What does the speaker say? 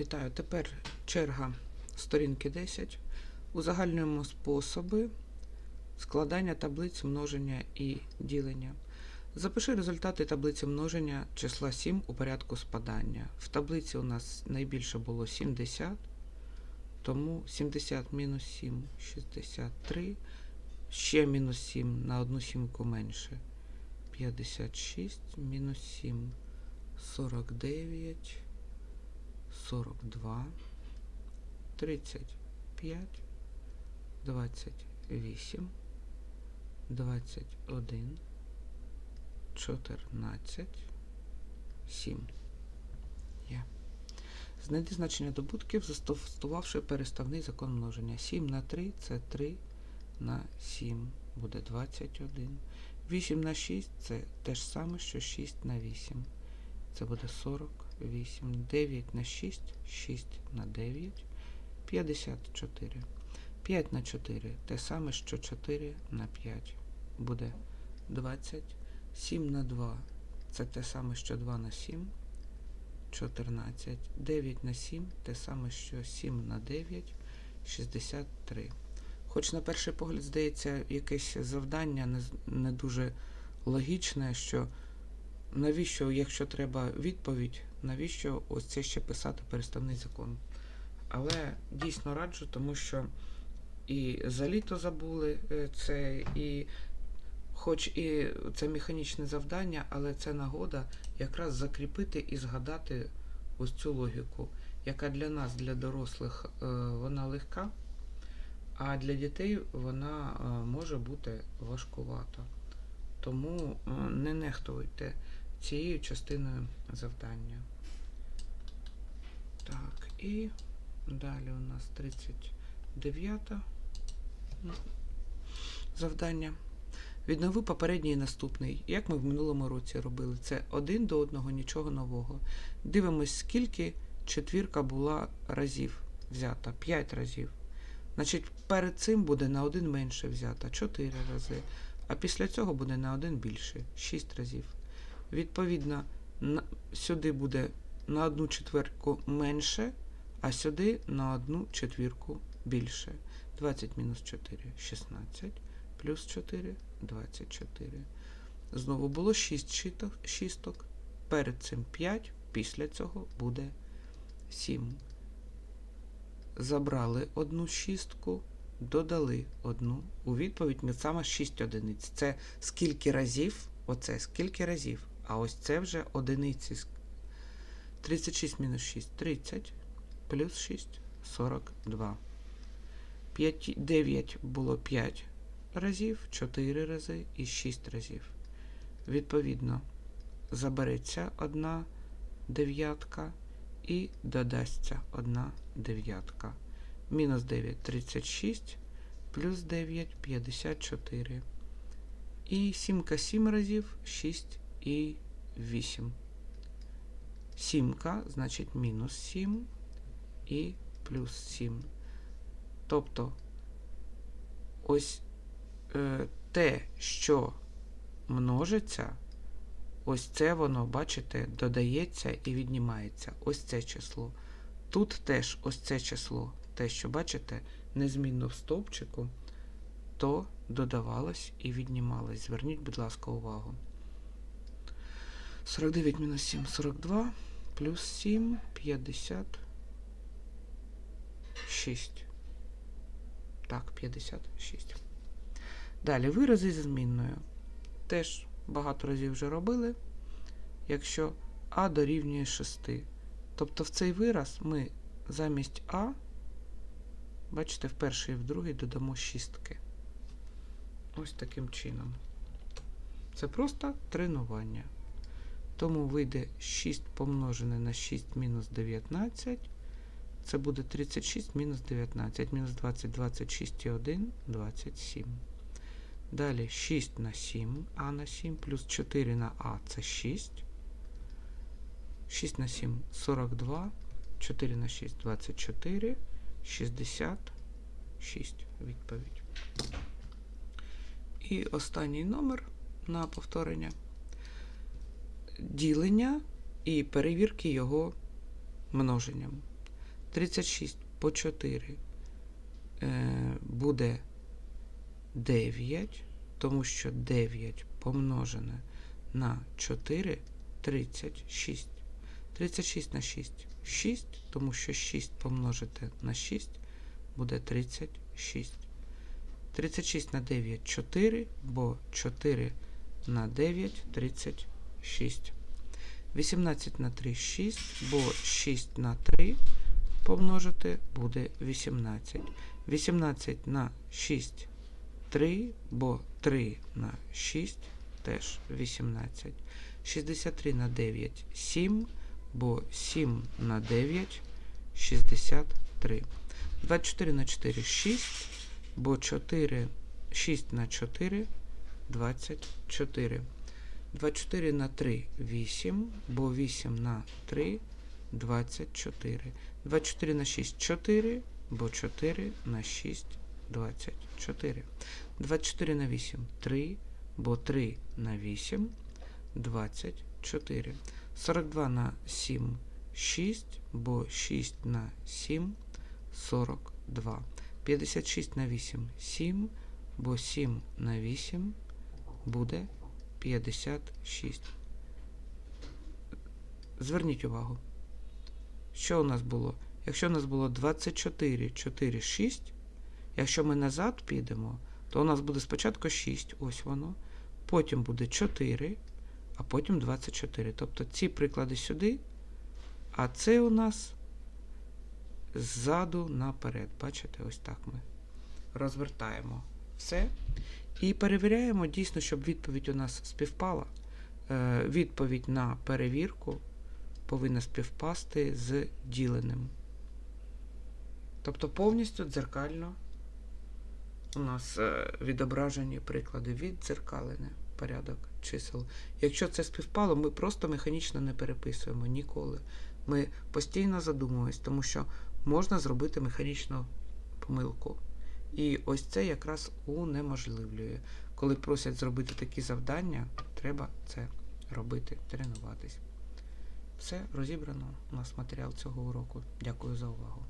Вітаю. Тепер черга сторінки 10. Узагальнюємо способи складання таблиць множення і ділення. Запиши результати таблиці множення числа 7 у порядку спадання. В таблиці у нас найбільше було 70, тому 70 мінус 7 63. Ще мінус 7 на одну сімку менше. 56 мінус 7 49. 42, 35, 28, 21, 14, 7. Є. Знайди значення добутків, застосувавши переставний закон множення. 7 на 3 це 3 на 7 буде 21. 8 на 6 це те ж саме, що 6 на 8. Це буде 48. 9 на 6, 6 на 9, 54. 5 на 4 те саме, що 4 на 5 буде 20. 7 на 2 це те саме, що 2 на 7, 14. 9 на 7 те саме, що 7 на 9, 63. Хоч на перший погляд здається якесь завдання не, не дуже логічне, що навіщо, якщо треба відповідь, навіщо ось це ще писати переставний закон? Але дійсно раджу, тому що і за літо забули е, це, і хоч і це механічне завдання, але це нагода якраз закріпити і згадати ось цю логіку, яка для нас, для дорослих, е, вона легка, а для дітей вона е, може бути важкувата. Тому не нехтуйте цією частиною завдання. Так, і далі у нас 39 завдання. Віднови попередній і наступний. Як ми в минулому році робили, це один до одного, нічого нового. Дивимось, скільки четвірка була разів взята. 5 разів. Значить, перед цим буде на один менше взята 4 рази, а після цього буде на один більше 6 разів. Відповідно, сюди буде на одну четвертку менше, а сюди на одну четвірку більше. 20 мінус 4 16, плюс 4 24. Знову було 6 шісток, шісток. Перед цим 5, після цього буде 7. Забрали одну шістку, додали одну. У відповідь ми саме 6 одиниць. Це скільки разів? Оце скільки разів. А ось це вже одиниці. 36 мінус 6 30, плюс 6 42. 5, 9 було 5 разів, 4 рази і 6 разів. Відповідно, забереться одна дев'ятка і додасться одна дев'ятка. Мінус 9 36, плюс 9 54. І сімка 7 разів, 6 і 8. Сімка, значить мінус 7 і плюс 7. Тобто ось е, те, що множиться, ось це воно, бачите, додається і віднімається. Ось це число. Тут теж ось це число, те, що бачите, незмінно в стовпчику, то додавалось і віднімалось. Зверніть, будь ласка, увагу. 49 мінус 7 42, плюс 7 56. Так, 56. Далі вирази зі змінною. Теж багато разів вже робили, якщо А дорівнює 6. Тобто в цей вираз ми замість А, бачите, в перший і в другий додамо шістки. Ось таким чином. Це просто тренування. Тому вийде 6 помножене на 6 мінус 19. Це буде 36 мінус 19. Мінус 20, 26 і 1, 27. Далі 6 на 7, а на 7, плюс 4 на А це 6. 6 на 7 42. 4 на 6 24. 66. Відповідь. І останній номер на повторення. Ділення і перевірки його множенням. 36 по 4 е, буде 9, тому що 9 помножене на 4 36. 36 на 6 6, тому що 6 помножити на 6 буде 36. 36 на 9 4, бо 4 на 9 36. 18 на 3 6, бо 6 на 3 помножити буде 18. 18 на 6 3, бо 3 на 6 теж 18. 63 на 9 7, бо 7 на 9 63. 24 на 4 6, бо 4 6 на 4 24. 24 на 3 8, бо 8 на 3 24. 24 на 6 4, бо 4 на 6 24. 24 на 8 3, бо 3 на 8 24. 42 на 7 6, бо 6 на 7 42. 56 на 8 7, бо 7 на 8 буде 56. Зверніть увагу, що у нас було? Якщо у нас було 24, 4, 6, якщо ми назад підемо, то у нас буде спочатку 6, ось воно, потім буде 4, а потім 24. Тобто ці приклади сюди, а це у нас ззаду наперед. Бачите, ось так ми розвертаємо все. І перевіряємо дійсно, щоб відповідь у нас співпала. Е, Відповідь на перевірку повинна співпасти з діленим. Тобто повністю дзеркально у нас е, відображені приклади віддзеркалене порядок чисел. Якщо це співпало, ми просто механічно не переписуємо ніколи. Ми постійно задумуємось, тому що можна зробити механічну помилку. І ось це якраз унеможливлює. Коли просять зробити такі завдання, треба це робити, тренуватись. Все розібрано. У нас матеріал цього уроку. Дякую за увагу.